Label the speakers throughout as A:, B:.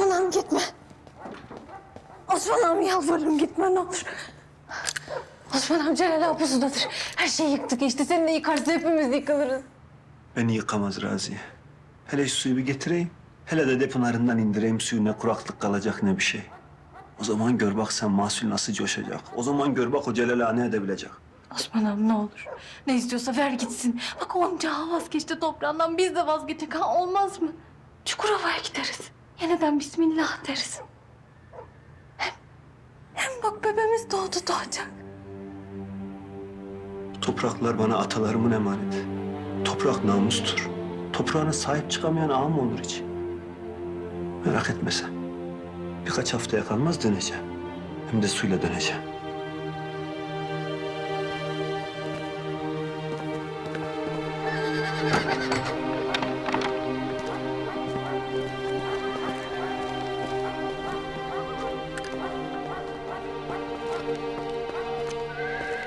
A: Osman ağam gitme. Osman ağam yalvarırım gitme ne olur. Osman ağam Celal abi pusudadır. Her şeyi yıktık işte. Sen de yıkarsın hepimiz yıkılırız.
B: Beni yıkamaz Raziye. Hele şu suyu bir getireyim. Hele de depınarından indireyim suyu ne kuraklık kalacak ne bir şey. O zaman gör bak sen mahsul nasıl coşacak. O zaman gör bak o Celal ağa ne edebilecek.
A: Osman ağam ne olur. Ne istiyorsa ver gitsin. Bak onca vazgeçti toprağından biz de vazgeçtik ha olmaz mı? Çukurova'ya gideriz. Yeniden bismillah deriz. Hem, hem bak bebeğimiz doğdu doğacak.
B: Topraklar bana atalarımın emaneti. Toprak namustur. Toprağına sahip çıkamayan ağa mı olur hiç? Merak etme sen. Birkaç haftaya kalmaz döneceğim. Hem de suyla döneceğim.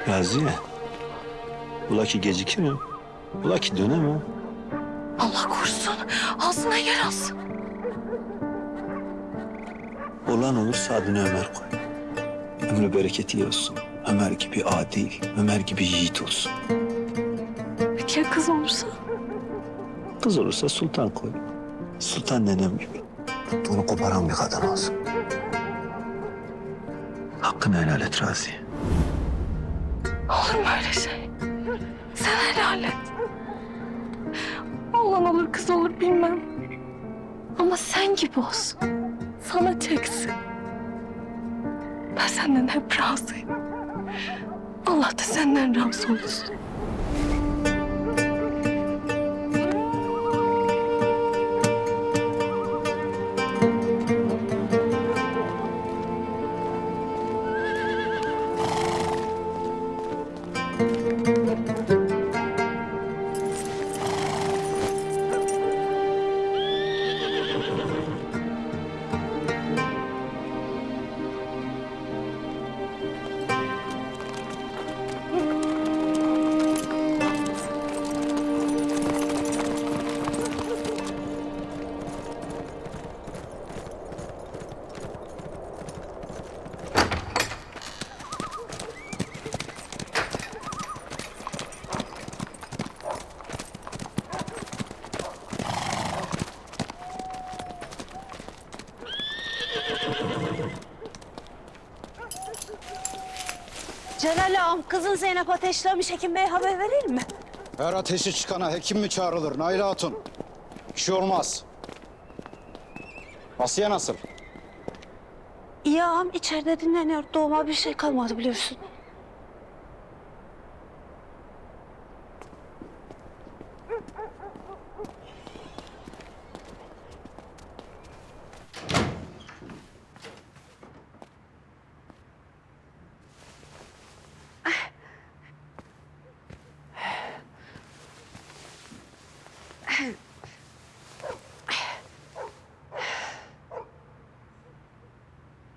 B: Raziye. Ula ki gecikir? Ula ki döne mi?
A: Allah korusun. Ağzına yer alsın.
B: Olan olursa adını Ömer koy. Ömrü bereketi olsun. Ömer gibi adil, Ömer gibi yiğit olsun.
A: Peki ya kız olursa?
B: Kız olursa sultan koy. Sultan nenem gibi. Tuttuğunu koparan bir kadın olsun. Hakkını helal et Raziye.
A: Sen helal et. Oğlan olur kız olur bilmem. Ama sen gibi olsun. Sana çeksin. Ben senden hep razıyım. Allah da senden razı olsun.
C: Celal ağam kızın Zeynep ateşlemiş Hekim Bey'e haber verelim mi?
D: Her ateşi çıkana hekim mi çağrılır Naila Hatun? Bir şey olmaz. Asiye nasıl?
C: İyi ağam içeride dinleniyor. Doğuma bir şey kalmadı biliyorsun.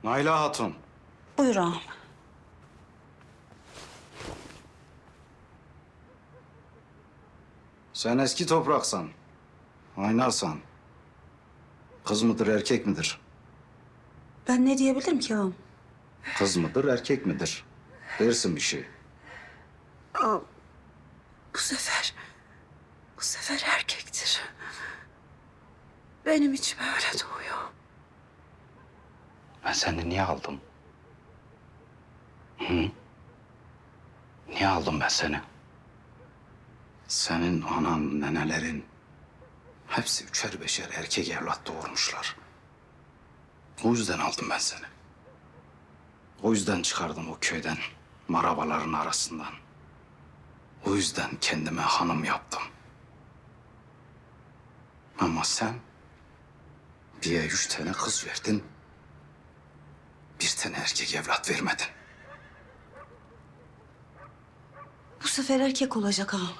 D: Naila Hatun.
C: Buyur ağam.
D: Sen eski topraksan. Oynarsan. Kız mıdır erkek midir?
C: Ben ne diyebilirim ki ağam?
D: Kız mıdır erkek midir? Dersin bir şey.
C: Bu sefer, bu sefer erkektir. Benim içime öyle doğuyor.
D: Ben seni niye aldım? Hı? Niye aldım ben seni? Senin anan, nenelerin hepsi üçer beşer erkek evlat doğurmuşlar. O yüzden aldım ben seni. O yüzden çıkardım o köyden, marabaların arasından. O yüzden kendime hanım yaptım. Ama sen diye üç tane kız verdin. Bir tane erkek evlat vermedin.
C: Bu sefer erkek olacak ağam.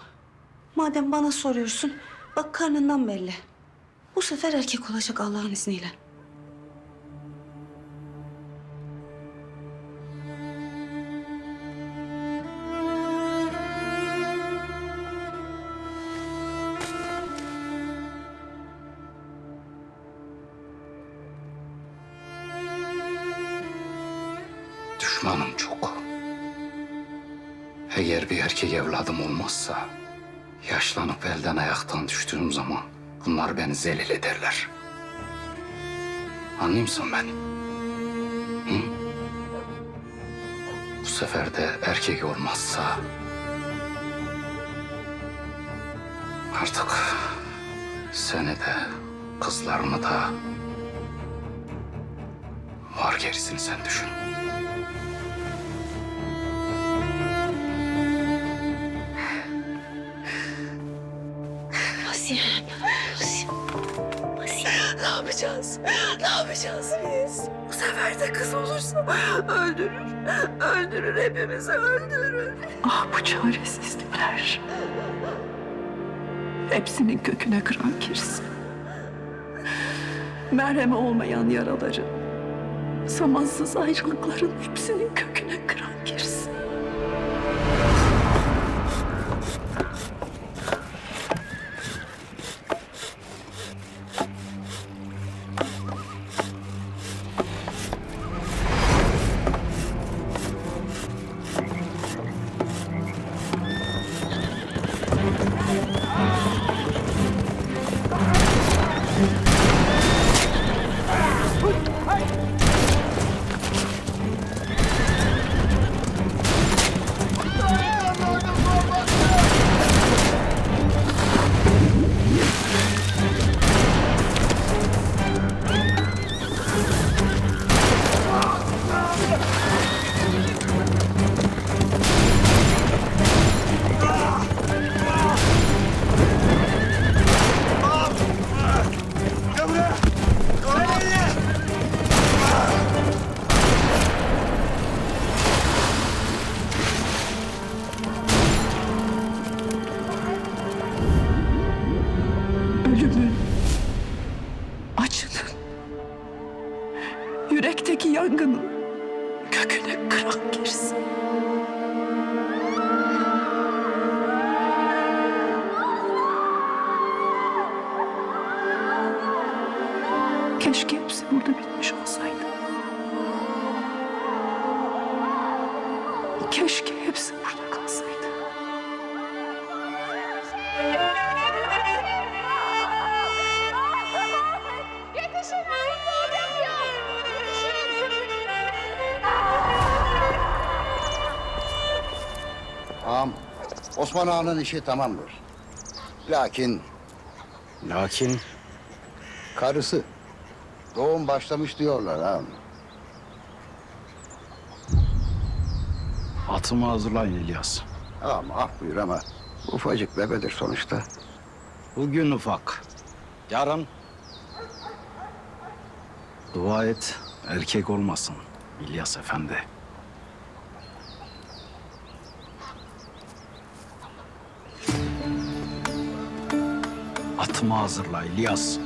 C: Madem bana soruyorsun, bak karnından belli. Bu sefer erkek olacak Allah'ın izniyle.
D: Düşmanım çok. Eğer bir erkek evladım olmazsa yaşlanıp elden ayaktan düştüğüm zaman bunlar beni zelil ederler. Anlıyor musun beni? Hı? Bu sefer de erkek olmazsa artık seni de kızlarını da var gerisini sen düşün.
C: Yapacağız? Ne yapacağız biz? Bu sefer de kız olursa öldürür. Öldürür hepimizi öldürür.
E: Ah bu çaresizlikler. Hepsinin köküne kıran girsin. Merhemi olmayan yaraları, zamansız ayrılıkların hepsinin köküne kıran girsin. Acının, yürekteki yangının köküne kıran girsin. Keşke hepsi burada bitmiş
F: Osman Ağa'nın işi tamamdır. Lakin
D: Lakin
F: karısı doğum başlamış diyorlar ağam.
D: atımı hazırlayın İlyas.
F: Ağam ah buyur ama ufacık bebedir sonuçta.
D: Bugün ufak. Yarın dua et erkek olmasın İlyas Efendi. Atımı hazırla İlyas.